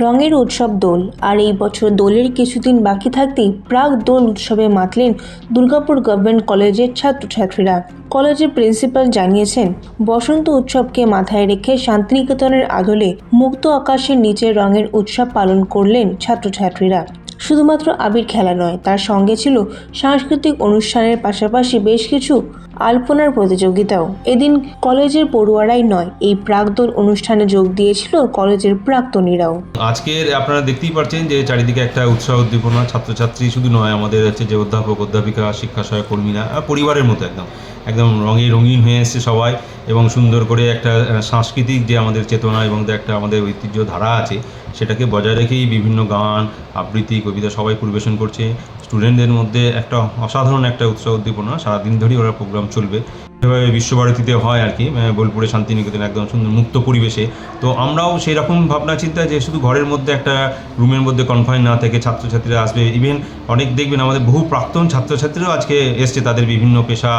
রঙের উৎসব দোল। আর এই বছর দোলের কিছুদিন বাকি থাকতেই প্রাক দোল উৎসবে মাতলেন দুর্গাপুর গভর্নমেন্ট কলেজের ছাত্রছাত্রীরা। কলেজের প্রিন্সিপাল জানিয়েছেন, বসন্ত উৎসবকে মাথায় রেখে শান্তিনিকেতনের আদলে মুক্ত আকাশের নিচে রঙের উৎসব পালন করলেন ছাত্রছাত্রীরা। শুধুমাত্র আবির খেলা নয়, তার সঙ্গে ছিল সাংস্কৃতিক অনুষ্ঠানের পাশাপাশি বেশ কিছু আলপনার প্রতিযোগিতাও। এদিন কলেজের পড়ুয়ারাই নয়, এই প্রাক্তন অনুষ্ঠানে যোগ দিয়েছিল কলেজের প্রাক্তনীরাও। আজকের আপনারা দেখতেই পাচ্ছেন যে চারিদিকে একটা উৎসাহ উদ্দীপনা, ছাত্রছাত্রী শুধু নয়, আমাদের হচ্ছে যে অধ্যাপক, অধ্যাপিকা, শিক্ষা সহায়ক কর্মীরা পরিবারের মতো একদম। একদম রঙে রঙিন হয়ে এসছে সবাই এবং সুন্দর করে একটা সাংস্কৃতিক যে আমাদের চেতনা এবং যে একটা আমাদের ঐতিহ্য ধারা আছে, সেটাকে বজায় রেখেই বিভিন্ন গান, আবৃত্তি, কবিতা সবাই পরিবেশন করছে। স্টুডেন্টদের মধ্যে একটা অসাধারণ একটা উৎসাহ উদ্দীপনা, সারাদিন ধরেই ওরা প্রোগ্রাম চলবে। যেভাবে বিশ্বভারতীতে হয় আর কি বোলপুরে শান্তিনিকেতন একদম সুন্দর মুক্ত পরিবেশে। তো আমরাও সেই রকম ভাবনা চিন্তা যে শুধু ঘরের মধ্যে একটা রুমের মধ্যে কনফাইন না থেকে ছাত্রছাত্রীরা আসবে। ইভেন অনেক দেখবেন আমাদের বহু প্রাক্তন ছাত্রছাত্রীরাও আজকে এসছে, তাদের বিভিন্ন পেশা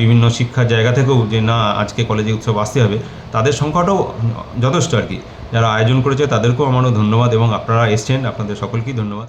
বিভিন্ন শিক্ষার জায়গা থেকেও যে না, আজকে কলেজে উৎসব আসতে হবে। তাদের সংখ্যাটাও যথেষ্ট আর কি। যারা আয়োজন করেছে তাদেরকেও আমারও ধন্যবাদ এবং আপনারা এসছেন, আপনাদের সকলকেই ধন্যবাদ।